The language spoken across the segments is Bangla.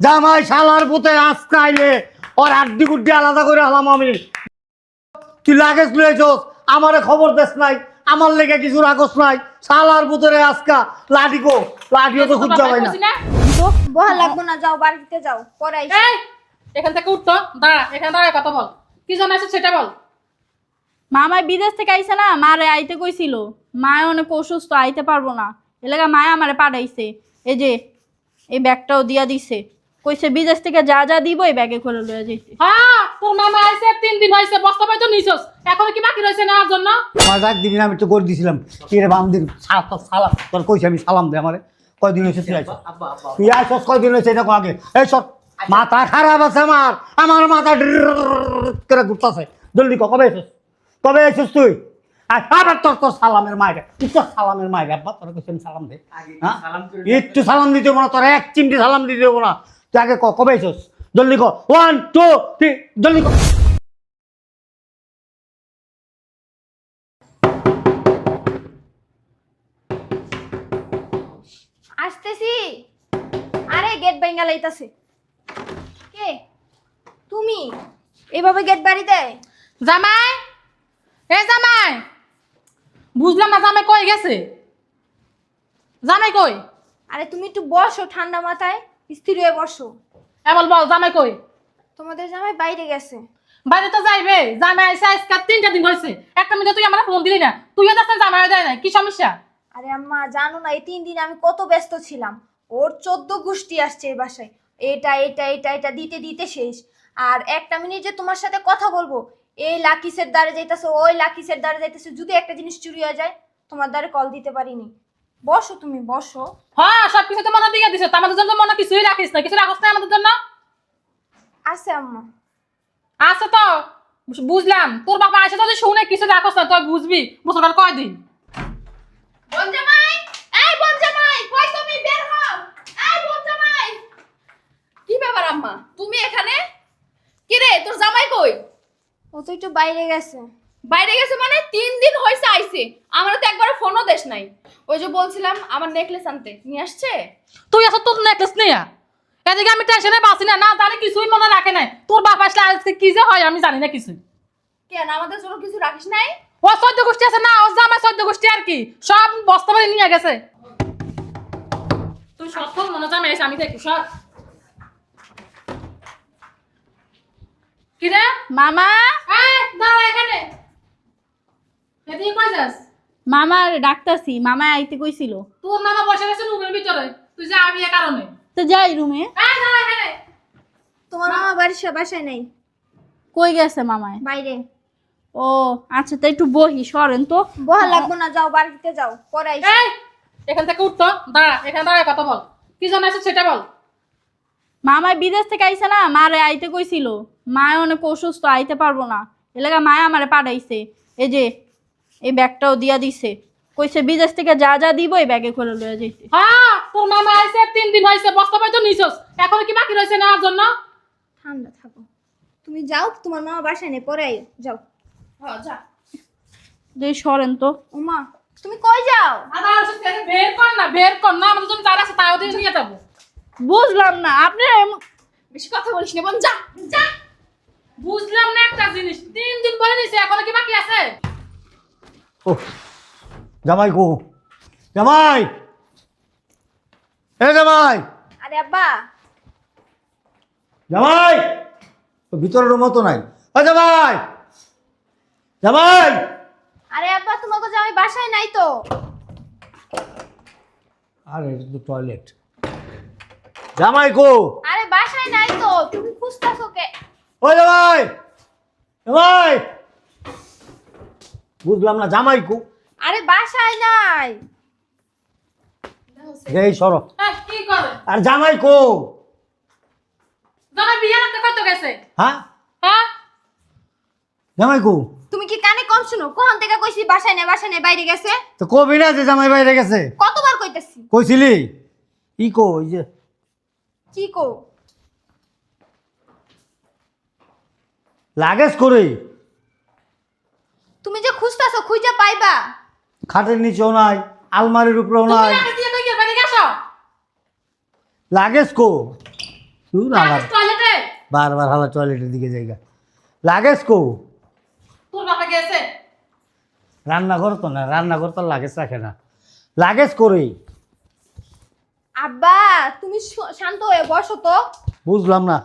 জামাই শালার পুতে আজকে আইলে ওর আড্ডি গুড্ডি আলাদা করে হলাম আমি। তুই লাগেজ লইছস আমারে খবর দেস নাই আমার লেগে কিছু রাখস নাই। শালার পুতরে আজকা লাডিকো লাডিও তো খুঁজে পাই না। কইছি না? বহা লাগবো না যাও বাড়িতে যাও পরে এখান থেকে উঠতো দাঁড়া এখানে দাঁড়ায় কথা বল। কি জন্য আছে সেটা বল। মামাই বিদেশ থেকে আইছে না মারে আইতে কইছিল। মায় অনেক অসুস্থ আইতে পারব না। এলাকা মায় আমারে পাঠাইছে। এই যে এই ব্যাগটাও দিয়া দিছে। কইছে বিদেশ থেকে যা যা দিব এই ব্যাগে করে লয়ে যাইতে। হ্যাঁ তোর মামা আইছে তিন দিন হয়েছে বস্তা পাই তো নিছস। এখন কি বাকি রয়েছে নেওয়ার জন্য? আমার ডাক দিবি না আমি তো করে দিছিলাম। কি রে বামদির সালাম তোর কইছি আমি সালাম দে আমারে। কয়দিন হয়েছে তুই আইছস? তুই আইছস কয়দিন হয়েছে এটা কো আগে। এই সব মাথা খারাপ আছে আমার। আমার মাথা করে ঘুরতাছে। জলদি ক কবে আইছস? কবে আইছস তুই? আর আবার তোর তোর সালামের মায়ের তুই তোর সালামের মায়ের আব্বা তোর আমি সালাম দে হ্যাঁ? একটু সালাম দিতে হব না তোর এক চিমটি সালাম দিতে না। তুই আগে ক কবে আইছস জলদি ক। ওয়ান টু থ্রি জলদি ক। আসতেছি। আরে গেট ভেঙে লাইতাছে। কে? তুমি? এভাবে গেট বাড়ি দেয় জামাই! এ জামাই! বুঝলাম না জামাই কই গেছে? জামাই কই? আরে তুমি একটু বসো ঠান্ডা মাথায়। স্থির হয়ে বসো। এমন বল জামাই কই? তোমাদের জামাই বাইরে গেছে। বাইরে তো যাইবে। জামাই আইসে আজকে তিনটা দিন হয়েছে একটা মিনিট তুই আমার ফোন দিলি না। তুইও দেখছেন জামাই দেয় না কি সমস্যা? আরে আম্মা জানো না এই তিন দিন আমি কত ব্যস্ত ছিলাম। ওর চোদ্দ গোষ্ঠী আসছে এই বাসায়। এটা এটা এটা এটা দিতে দিতে শেষ। আর একটা মিনিট যে তোমার সাথে কথা বলব এই লাকিসের দ্বারে যাইতেছে ওই লাকিসের দ্বারে যাইতেছে যদি একটা জিনিস চুরি হয়ে যায় তোমার দ্বারে কল দিতে পারিনি। বসো তুমি বসো। হ্যাঁ সব কিছু তো মনে দিয়ে দিছে। আমাদের জন্য মনে কিছুই রাখিস না। কিছু রাখিস না আমাদের জন্য? আছে আম্মা। আছে তো। বুঝলাম। তোর বাবা আসে যদি শুনে কিছু রাখস না তুই বুঝবি। বছরকার কয়দিন? বনজামাই! এই বনজামাই কই তুমি? বের হও। এই কি ব্যাপার আম্মা? তুমি এখানে? কি রে তোর জামাই কই? ও তো একটু বাইরে গেছে। বাইরে গেছে মানে তিন দিন হয়েছে আইছে আমার তো একবার ফোনও দেশ নাই। ওই যে বলছিলাম আমার নেকলেস আনতে। নিয়ে আসছে? তুই আসো তোর নেকলেস নিয়ে? এদিকে আমি টেনশনে বাঁচি না না জানি কিছুই মনে রাখে নাই। তোর বাপ আসলে আজকে কি যে হয় আমি জানি না কিছুই। কেন? আমাদের জন্য কিছু রাখিস নাই? ও চোদ্দ গোষ্ঠী আছে না ও জামাই চোদ্দ গোষ্ঠী আর কি। সব বস্তা বাড়ি নিয়ে গেছে। তুই সব তোর মনে জামাই এসে আমি দেখি সব। কি রে? মামা? দাঁড়া এখানে। এদিকে কই যাস? মামার ডাকতাছি মামা আইতে কইছিল। তোর মামা বসে গেছে রুমের ভিতরে তুই যা আমি এ কারণে তো যাই রুমে। তোমার মামা বাড়ির বাসায় নেই? কই গেছে মামায়? বাইরে। ও আচ্ছা তো একটু বহি সরেন তো। বহা লাগবো না যাও বাড়িতে যাও পরে আইসো। এখান থেকে উঠতো দাঁড়া এখানে দাঁড়ায় কথা বল। কি জন্য আছে সেটা বল। মামাই বিদেশ থেকে আইছে না মারে আইতে কইছিল। মায় অনেক অসুস্থ আইতে পারব না। এলাকা মায় আমারে পাঠাইছে। এই যে এই ব্যাগটাও দিয়া দিছে। কইছে বিদেশ থেকে যা যা দিব এই ব্যাগে করে লয়ে যাইতে। হ্যাঁ তোর মামা আইছে তিন দিন হয়েছে বস্তা পাই তো নিছস। এখন কি বাকি রয়েছে নেওয়ার জন্য? ঠান্ডা থাকো। তুমি যাও তোমার মামা বাসায় নেই পরে আইও। যাও। হ্যাঁ যা। যে সরেন তো। ওমা তুমি কই যাও? আদা আছে তেরে বের কর না বের কর না আমাদের জন্য যারা আছে তাও দিয়ে নিয়ে যাব। বুঝলাম না আপনি বেশি কথা বলিস না বোন যা যা। বুঝলাম না একটা জিনিস তিন দিন পরে নিছে এখন কি বাকি আছে? ও জামাই কো জামাই! এ জামাই! আরে আব্বা। জামাই! ও ভিতরের মতো নাই। ও জামাই! জামাই! আরে আব্বা তোমাকে জামাই বাসায় নাই তো। আরে এটা তো টয়লেট জামাই কো আরে বাসায় নাই তো। তুমি খুঁজতাছো কে? ও জামাই! জামাই! বুঝলাম না জামাই কো আরে বাসায় নাই। এই সরো। এই, কি করে আর জামাই কো জামাই বিয়ে রাখতে কত গেছে? হ্যাঁ? হ্যাঁ? জামাই কো তুমি কি কানে কম শুনো? কখন থেকে কইছি বাসায় নাই বাসায় নাই বাইরে গেছে? তো কবি না যে জামাই বাইরে গেছে? কতবার কইতাছি? কইছিলি? ই কো ওই যে? কি কো? লাগেজ করে। তুমি যে খুঁজতাছো খুঁজে পাইবা। খাটের নিচেও নাই আলমারির উপরেও নাই। রাখে দিয়ে কই গেল বাইরে গেছো? লাগেজ কো? টয়লেটে বারবার হালা টয়লেটের দিকে লাগেজ কো? তোর বাবা গেছে। রান্নাঘর তো না রান্নাঘর তো লাগেজ রাখে না। লাগেজ করে আব্বা তুমি শ- শান্ত হয়ে বসো তো। বুঝলাম না।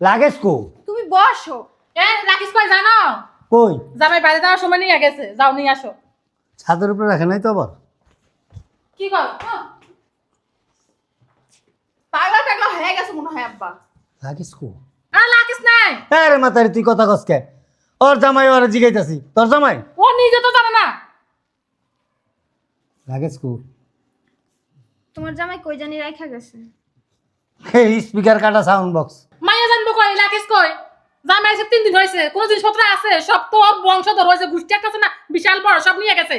লাগেজ কো? তুমি বসো। এ রাখিস কই জানো? কই? জামাই বাইরে যাওয়ার সময় নিয়ে গেছে। যাও নিয়ে আসো। ছাদের উপরে রাখে নাই তো আবার? কি কর? পাগলা টাগলা হয়ে গেছে মনে হয় আব্বা। লাগেজ কো। আর রাখিস নাই। আরে মাতারি তুই কথা কসকে ওর জামাই ওরা জিগাইতাছি। তোর জামাই? ও নিজে তো জানে না। লাগেজ কো। তোমার জামাই কই জানি রাখা গেছে। এই স্পিকার কাটা সাউন্ড বক্স মাইয়া জানব কই রাখিস কই? জামাই এসে তিন দিন হয়েছে কোন জিনিসপত্র আছে? সব তো বংশধর হয়েছে গোষ্ঠী একটা আছে না বিশাল বড় সব নিয়ে গেছে।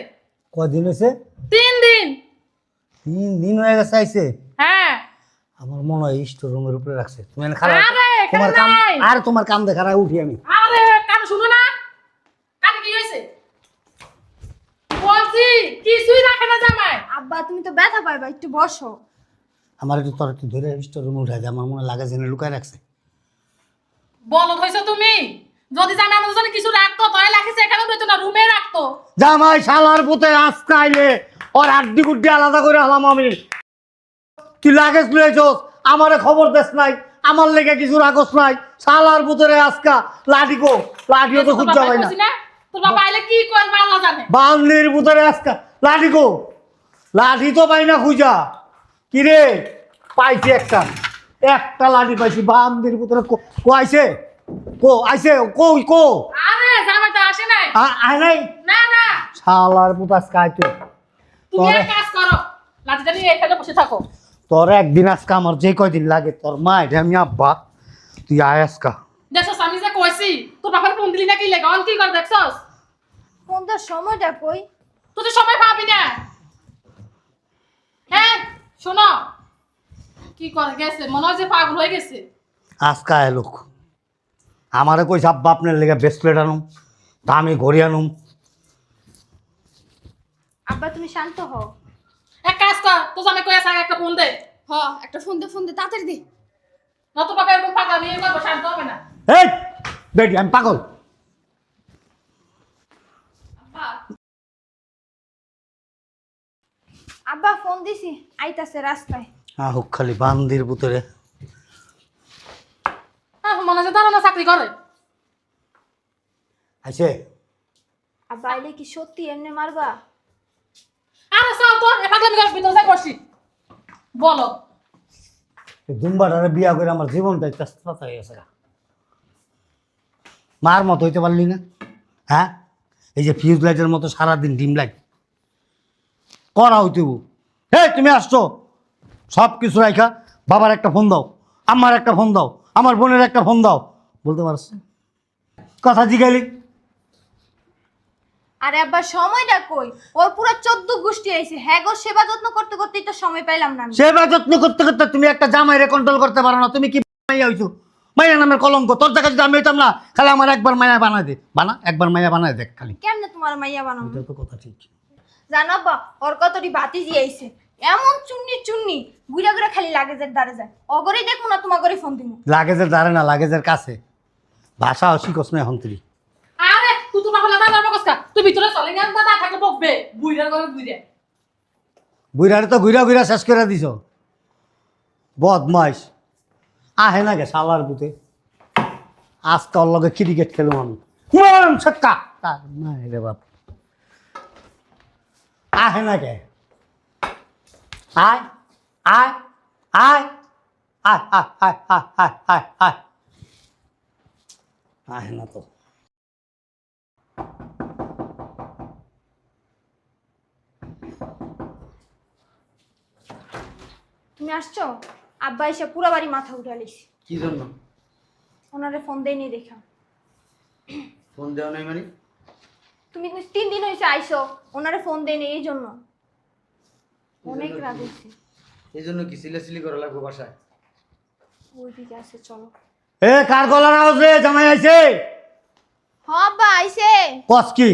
কদিন হয়েছে? তিন দিন। তিন দিন হয়ে গেছে আইছে? হ্যাঁ। আমার মনে হয় স্টোর রুমের উপরে রাখছে। তুমি খারাপ। আরে, তোমার কাম আর তোমার কাম দেখার উঠি আমি। আরে কান শুনো না। কানে কি হয়েছে? বলছি কিছুই রাখে না জামাই। আব্বা তুমি তো ব্যথা পাইবা একটু বসো। আমার একটু তোর একটু ধরে স্টোর রুমে উঠাই দে আমার মনে লাগেজ এনে লুকায় রাখছে। বলো হয়েছে তুমি? যদি জামাই আমাদের জন্য কিছু রাখতো তাহলে রাখিস এখানে রইতো না রুমে রাখতো। জামাই শালার পুতে আজকে আইলে ওর আড্ডি গুড্ডি আলাদা করে হলাম আমি। তুই লাগেজ লুয়েছস আমারে খবর দেস নাই আমার লেগে কিছু রাখস নাই। শালার পুতরে আজকা লাঠিকো লাঠিও তো খুঁজা বাবা না। তোর বাবা আইলে কি করবে আল্লাহ জানে। বান্দির পুতরে আজকা লাঠিকো লাঠি তো পাই না খুঁজা। কিরে? পাইছি একটা। একটা লাঠি পাইছি বান্দির পুতরে কো কো আইছে? কো আইছে? কই কো? আরে জামাই তো আসে নাই। আ- আয় নাই? না না। শালার পুত আজকে আইতে তুমি এক কাজ করো লাঠিটা নিয়ে এখানে বসে থাকো। তোর একদিন আজকে আমার যে কয়দিন লাগে তোর মা এটা আমি আব্বা তুই আয় আজকা। দেখছস আমি যে কইছি তোর বাবার ফোন দিলি নাকি লেগে? অন কি করে দেখছস? কোন তোর সময়টা কই? তুই তো সময় পাবি না। হ্যাঁ শোনো কি করে গেছে? মনে হয় যে পাগল হয়ে গেছে। আজকা আয় লোক। আমারে কইছে আব্বা আপনার লেগে ব্রেসলেট আনুম দামি ঘড়ি আনুম। আব্বা তুমি শান্ত হও। এক কাজ কর তো জামাই কই আছে? একটা ফোন দে। হ একটা ফোন দে ফোন দে তাড়াতাড়ি দে। না তো বাবা এরকম পাগল নিয়ে করব শান্ত হবে না। এই বেটি আমি পাগল। আব্বা। ফোন দিছি আইতাছে রাস্তায়। আহুক খালি বান্দির পুতরে হ্যাঁ মনে হয় দাঁড়ানো চাকরি করে। আইছে? আব্বা আইলে কি সত্যি এমনি মারবা? আরে চল তো এ পাগলামি করে ভিতরে যাই বসি। বলো। দুম্বাটারে বিয়া করে আমার জীবনটাই তেস্তা হয়ে গেছে মার মতো হইতে পারলি না। হ্যাঁ? এই যে ফিউজ লাইটের মতো সারাদিন ডিম লাইট করা হইতে হে তুমি আসছো। সব কিছু রাখা বাবার একটা ফোন দাও আমার একটা ফোন দাও আমার বোনের একটা ফোন দাও। বলতে পারছ? কথা জিগাইলি? আরে আব্বা সময়টা কই? ওর পুরো চোদ্দ গোষ্ঠী আইছে। হ্যাঁ গো সেবা যত্ন করতে করতেই তো সময় পাইলাম না আমি। সেবা যত্ন করতে করতে তুমি একটা জামাইরে কন্ট্রোল করতে পারো না তুমি কি মাইয়া হইছো? মাইয়া নামের কলঙ্ক তোর জায়গায় যদি আমি হইতাম না খালি আমার একবার মায়া বানাই দে। বানা একবার মায়া বানাই দেখ খালি। কেমনে তোমার মাইয়া বানাবো? এটা তো কথা ঠিক। জানো আব্বা ওর কতটি বাতিজি আইছে। এমন চুন্নি চুন্নি গুড়া গুড়া খালি লাগেজের দ্বারে যায়। অগরেই দেখব না তোমার করে ফোন দিমু লাগেজের দ্বারে না লাগেজের কাছে। ভাষা অশিকস নয় হন্ত্রী আরে তুই তো না হলে দাঁড়ানো বকসকা তুই ভিতরে চলে গেল দাদা থাকলে বকবে। বুইরার করে বুইরে বুড়ারে তো ঘুরা ঘুরা শেষ করে দিছ। বদমাইশ। আহে না গে শালার বুতে আজকে ওর লগে ক্রিকেট খেলুম আমি। মান ছক্কা তার নাই রে বাপ। আহে না গে। আয় আয় আয় আয় আয় আয় আয় আয় আয় আয়। আহে না তো। তুমি আসছো? আব্বা এসে পুরো বাড়ি মাথা উঠালিস কি জন্য? ওনারে ফোন দেয়নি দেখা। ফোন দেওয়া নাই মানে? তুমি তিন দিন হয়েছে আইসো ওনারে ফোন দেয়নি এই জন্য। অনেক রাগ হয়েছে এই জন্য কি সিলেসিলি করা লাগবে বাসায় ওইদিকে আছে চলো এ কার গলার আওয়াজ রে জামাই আইছে হ আব্বা আইসে কস কি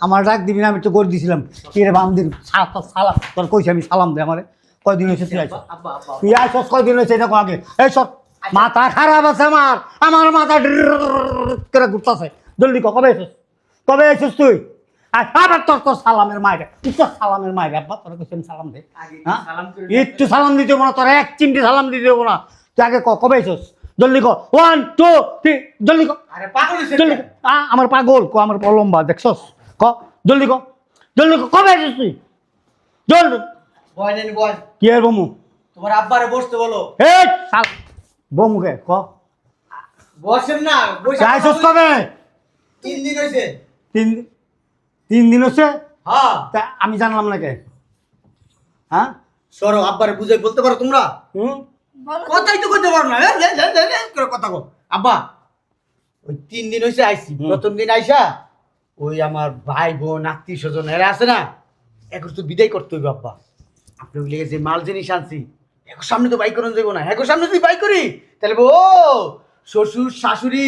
আমার ডাক দিবি না আমি তো করে দিছিলাম কি রে বান্দির সালা সালা তোর কইছি আমি সালাম দে আমারে কয়দিন হয়েছে তুই আব্বা তুই আইসস কয়দিন হয়েছে এটা আগে এই সব মাথা খারাপ আছে আমার আমার মাথা করে ঘুরতেছে জলদি ক কবে আইসস কবে আইসস তুই আবার তোর তোর সালামের মায়ের তোর সালামের মায়ের আব্বা তোর কাছে সালাম দে। হ্যাঁ? সালাম করে একটু সালাম দিতে হব না তোর এক চিমটি সালাম দিতে না। তুই আগে ক কবে জলদি ক। ওয়ান টু থ্রি জলদি ক। আরে পাগল জলদি আমার পাগল ক আমার লম্বা দেখছস? ক জলদি ক। জলদি ক কবে তুই? জলদি। বয় নেন বয়। কি আর বমু? তোমার আব্বারে বসতে বলো। বমুকে ক? বসেন না বসে কবে? তিন দিন হইছে। তিন তিন দিন হচ্ছে? হ্যাঁ। তা আমি জানলাম না কে? হ্যাঁ? সরো আব্বারে বুঝাই বলতে পারো তোমরা? হুম? বলো। কথাই তো করতে পারো না। এ, করে কথা কো আব্বা ওই তিন দিন হইছে আইসি হুম। প্রথম দিন আইসা ওই আমার ভাই বোন আত্মীয় স্বজন এরা আছে না এখন তো বিদায় করতে হইবে আব্বা। আপনি ওই লেগে যে মাল জিনিস আনছি এখন সামনে তো বাই করুন যাব না। এখন সামনে যদি বাই করি তাহলে ও শ্বশুর শাশুড়ি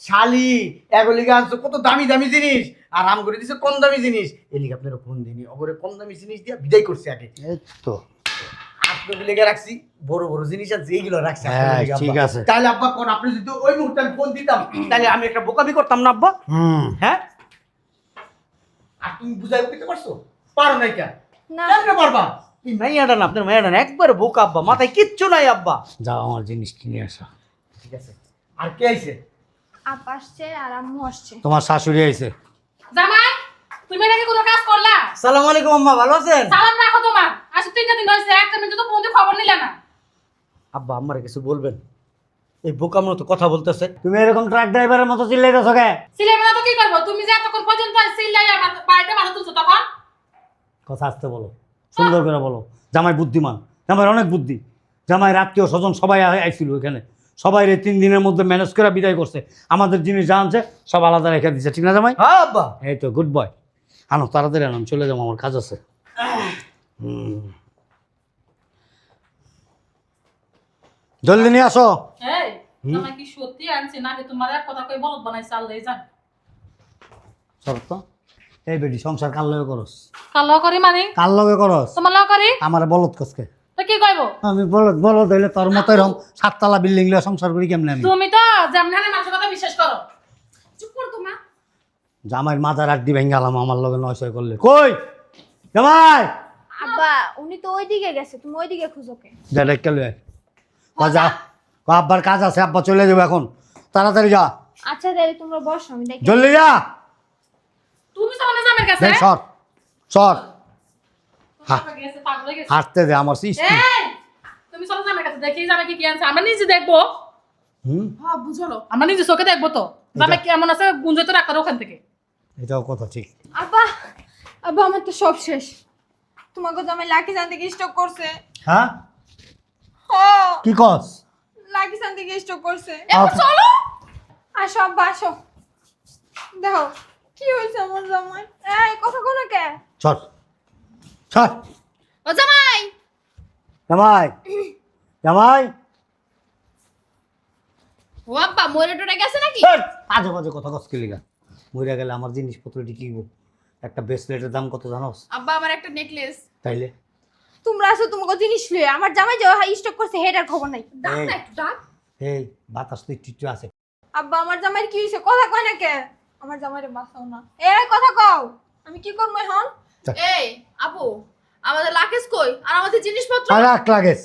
শালি এগুলিকে আনছো কত দামি দামি জিনিস। আর আম করে দিছে কম দামি জিনিস। এলিগে আপনারা ফোন দিনি অগরে কম দামি জিনিস দিয়া বিদায় করছে আগে। তো আপনাকে রাখছি বড় বড় জিনিস আছে এইগুলো রাখছি আপনাদের হ্যাঁ, লেগে, ঠিক আছে। তাহলে আব্বা কোন আপনি যদি ওই মুহূর্তে আমি ফোন দিতাম তাহলে আমি একটা বোকামি করতাম না আব্বা? হ্যাঁ? আর তুমি বুঝাই দিতে পারছ? পারো নাই কেন না। পারবা? এই না আপনার না একবার বোকা আব্বা। মাথায় কিচ্ছু নাই আব্বা। যাও আমার জিনিস কিনে আসা। ঠিক আছে। আর কে আইছে? আপ আসছে আর আম্মু আসছে। তোমার শাশুড়ি আইছে। জামাই তুমি নাকি কোনো কাজ করলা? সালাম আলাইকুম আম্মা ভালো আছেন? সালাম রাখো তোমার। আজকে তিনটা দিন হয়েছে একটা মিনিট তো ফোন দিয়ে খবর নিলে না। আব্বা আমারে কিছু বলবেন? এই বোকার মতো কথা বলতেছে। তুমি এরকম ট্রাক ড্রাইভারের মতো চিল্লাইতেছো কে? না তো কি করব? তুমি যে এতক্ষণ পর্যন্ত সিলাই আমার বাড়িতে মাথা তুলছো তখন? কথা আসতে বলো সুন্দর করে বলো। জামাই বুদ্ধিমান জামাইয়ের অনেক বুদ্ধি। জামাইয়ের আত্মীয় স্বজন সবাই আইছিল এখানে সবাই রে তিন দিনের মধ্যে ম্যানেজ করে বিদায় করছে। আমাদের জিনিস যা আনছে সব আলাদা রেখে দিচ্ছে ঠিক না জামাই? হ্যাঁ এই তো গুড বয় আনো তাড়াতাড়ি আনো চলে যাব আমার কাজ আছে। জলদি নিয়ে আসো। এই কি সত্যি আনছে নাকি তোমার এক কথা কই বলত বানাইছে আল্লাহ জান। শরৎ এই বেটি সংসার কার লগে করস? কাল করি মানে? কার লগে করস? তোমার লগ করি? আমার বলত কসকে। তো কি কইবো? আমি হইলে তোর মতো এরকম সাততলা বিল্ডিং লিয়ে সংসার করি কেমনে আমি? তুমি তো যেমন মানুষের কথা বিশ্বাস করো। চুপ কর তো মা। জামাইয়ের মাথার আড্ডি ভেঙ্গালাম আমার লগে নয় ছয় করলে। কই? জামাই! আব্বা উনি তো ওইদিকে গেছে তুমি ওইদিকে খুঁজোকে যা ডাক্তার লয়ে যা। কয় আব্বার কাজ আছে আব্বা চলে যাবে এখন। তাড়াতাড়ি যা। আচ্ছা তাহলে তোমরা বসো আমি দেখি জলদি যা। তুমি সামনে জামের কাছে। সর। সর হ্যাঁ। পাগল গেছে, পাগল হয়ে গেছে। হাঁটতে দে আমার তুমি চলো জামের কাছে দেখি জামে কি কি আনছে। আমরা নিজে দেখব। হুম? হ্যাঁ বুঝলো আমরা নিজে চোখে দেখব তো। জামে কেমন আছে গুঞ্জে তো রাখতে ওখান থেকে। এটাও কথা ঠিক। আব্বা আব্বা আমার তো সব শেষ। তোমাকে তো লাকি সান থেকে স্টক করছে। হ্যাঁ? ও কি কস? লাকি সান থেকে স্টক করছে। এবার চলো। আসো আব্বা আসো। দেখো কি হয়েছে আমার জামাই? এই কথা কোনো কে? সর সর ও জামাই। জামাই। জামাই। ও আব্বা মরে টরে গেছে নাকি? এই, আজে বাজে কথা কস কিলিগা মরে গেলে আমার জিনিসপত্র টিকিব একটা ব্রেসলেটের দাম কত জানোস? আব্বা আমার একটা নেকলেস তাইলে? তোমরা আসো তোমাকে জিনিস লয়ে। আমার জামাই যে স্টক করছে হেডার খবর নাই। ডাক এই। না একটু ডাক। এই বাতাস তো একটু আছে। আব্বা আমার জামাইয়ের কি হয়েছে কথা কয় না কে? আমার জামাইরে বাঁচাও না। এ কথা কও। আমি কি করব এখন? এই আপু আমাদের লাকেজ কই? আর আমাদের জিনিসপত্র? আর রাখ লাগেজ।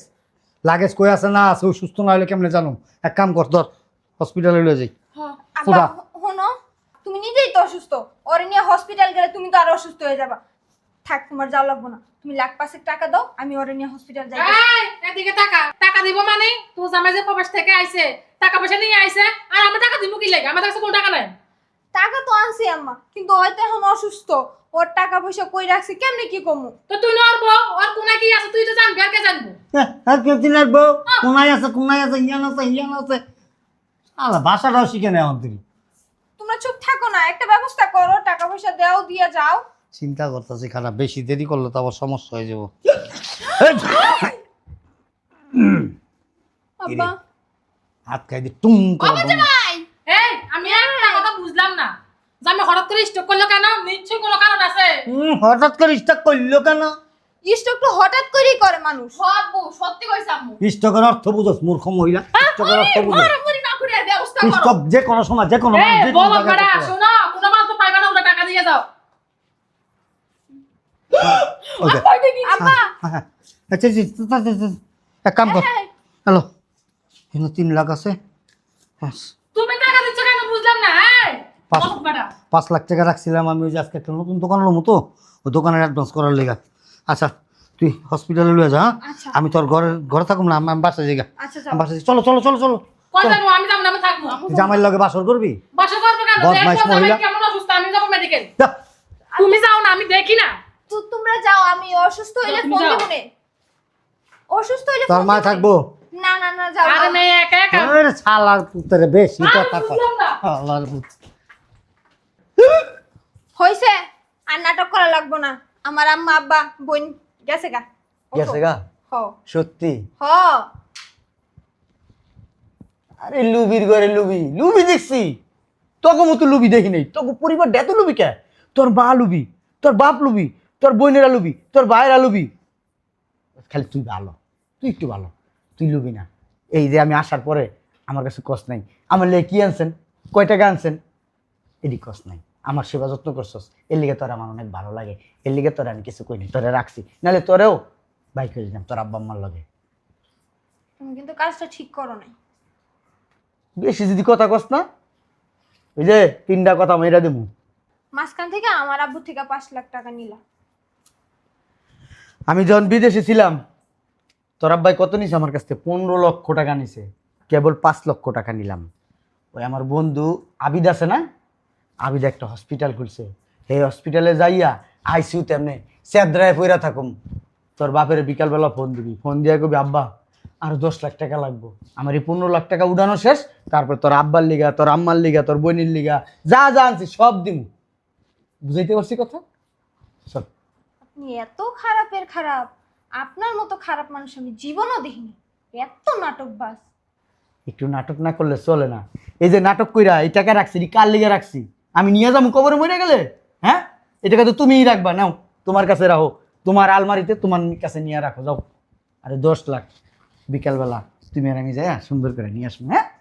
লাগেজ কই আছে না আছে ওই সুস্থ না হলে কেমনে জানো? এক কাম কর ধর হসপিটালে লয়ে যাই। হ্যাঁ আব্বা তুমি নিজেই তো অসুস্থ। ওরে নিয়ে হসপিটাল গেলে তুমি তো আরও অসুস্থ হয়ে যাবা। থাক তোমার যাওয়া লাগবো না। তুমি লাখ পাঁচেক টাকা দাও আমি ওরে নিয়ে হসপিটাল যাই। এই, এদিকে টাকা টাকা দিব মানে? জামাই যে প্রবাস থেকে আইছে টাকা পয়সা নিয়ে আইছে আর আমরা টাকা দিব কি লাগে? আমাদের কাছে কোনো টাকা নাই। টাকা তো আনছি আম্মা কিন্তু হয়তো এখন অসুস্থ। ওর টাকা পয়সা কই রাখছি কেমনে কি কমু? তো তুই নড়বো ওর কোনা কি আছে? তুই তো জানবি আর কে জানব? আর কেউ চিনার বউ কোনায় আছে কোনায় আছে ইয়ান আছে ইয়ান আছে। আলা ভাষাটাও শিখে নেয় আমার তুমি তোমরা চুপ থাকো না একটা ব্যবস্থা করো টাকা পয়সা দাও দিয়ে যাও। চিন্তা করতেছি খারাপ বেশি দেরি করলে তো আবার সমস্যা হয়ে যাব। আব্বা। হাত খাই দিয়ে টুম করে এই আমি একটা কথা বুঝলাম না জামাই হঠাৎ করে স্টক করল কেন? নিশ্চয়ই কোনো কারণ আছে। হুম, হঠাৎ করে স্টাক করল কেন? স্ট্রোক তো হঠাৎ করেই করে মানুষ। আব্বু সত্যি কইছ আম্মু। স্টকের অর্থ বুঝোস মূর্খ মহিলা। স্টকের অর্থ বুঝোস। মারামারি না করে এর ব্যবস্থা করো। স্টক যে কোনো সময় যে কোনো মানুষ, যে কোনো বলো জায়গায় বেড়া করতে পারে। শোনো কোনো মাল তো পাইবা না ওরা টাকা দিয়ে যাও। ওকে কই দেখি আব্বা হ্যাঁ, হ্যাঁ। আচ্ছা এক কাম কর। হ্যালো। তিন লাখ আছে। হ্যাঁ, তুমি টাকা দিচ্ছ কেন বুঝলাম না এই পাঁচ- লাখ টাকা রাখছিলাম আমি ওই যে আজকে একটা নতুন দোকান লোমো তো ওই দোকানের অ্যাডভান্স করার লেগা। আচ্ছা তুই হসপিটালে লয়ে যা হ্যাঁ? আচ্ছা। আমি তোর ঘরে ঘরে থাকুম না আমি আমি বাসায় যাই গা। আচ্ছা আমি বাসায় যাই। চলো চলো চলো চলো। কয় জানো আমি যাব না আমি থাকব। জামাইয়ের লগে বাসর করবি? বাসা বদমাইশ মহিলা। জামাই কেমন অসুস্থ আমি যাব মেডিকেল যা। তুমি যাও না আমি দেখি না। তোমরা যাও আমি অসুস্থ হইলে ফোন যাও। দেবো নে। অসুস্থ হইলে তোর মা থাকব? না না না যাও আরে মেয়ে একা একা। আরে শালার পুত্রে বেশি কথা কয়। বুঝলাম না। শালার পুত হইছে আর নাটক করা লাগবো না। আমার আম্মা আব্বা বোন গেছে গা। গেছে গা? হ। সত্যি? হ। আরে লুবির ঘরে লুবি। লুবি দেখছি। তোকে মতো লুবি দেখি নাই। তোকে পরিবার এত লুবি কে? তোর মা লুবি তোর বাপ লুবি তোর বোনেরা লুবি তোর ভাইয়েরা লুবি। খালি তুই ভালো। তুই একটু ভালো। তুই লুবি না। এই যে আমি আসার পরে আমার কাছে কষ্ট নাই। আমার লেগে কি আনছেন? কয় টাকা আনছেন? কষ্ট নাই। আমার সেবা যত্ন করছস এর লিগে তোর আমার অনেক ভালো লাগে। এর লিগে তোর আমি কিছু কইনি তোরে রাখছি। নাহলে তোরেও বাইক হয়ে যেতাম তোর আব্বা আম্মার লগে। তুমি কিন্তু কাজটা ঠিক করো নাই। বেশি যদি কথা কস না ওই যে তিনটা কথা মেয়েরা দেবো মাঝখান থেকে আমার আব্বু থেকে পাঁচ লাখ টাকা নিলাম আমি যখন বিদেশে ছিলাম তোর আব্বাই কত নিছে আমার কাছ থেকে? পনেরো লক্ষ টাকা নিছে। কেবল পাঁচ লক্ষ টাকা নিলাম। ওই আমার বন্ধু আবিদ আছে না? আবিদ একটা হসপিটাল খুলছে। এই হসপিটালে যাইয়া আইসিউ তেমনি স্যাদ্রায় পইরা থাকুম। তোর বাপের বিকালবেলা ফোন দিবি। ফোন দিয়া কবি আব্বা আরও দশ লাখ টাকা লাগবো। আমার এই পনেরো লাখ টাকা উঠানো শেষ। তারপর তোর আব্বার লিগা তোর আম্মার লিগা তোর বোনের লিগা যা যা আনছি সব দিমু। বুঝাইতে পারছি কথা? চল। আপনি এত খারাপের খারাপ। আপনার মতো খারাপ মানুষ আমি জীবনও দেখিনি। এত নাটক বাস একটু নাটক না করলে চলে না। এই যে নাটক কইরা এই টাকা রাখছি কার লিগে রাখছি? আমি নিয়ে যাব, কবরে মরে গেলে? হ্যাঁ? এটাকে তো তুমিই রাখবা, নাও। তোমার কাছে রাখো। তোমার আলমারিতে তোমার কাছে নিয়ে রাখো, যাও। আরে দশ লাখ। বিকালবেলা তুমি আর আমি যাই সুন্দর করে নিয়ে আসব হ্যাঁ?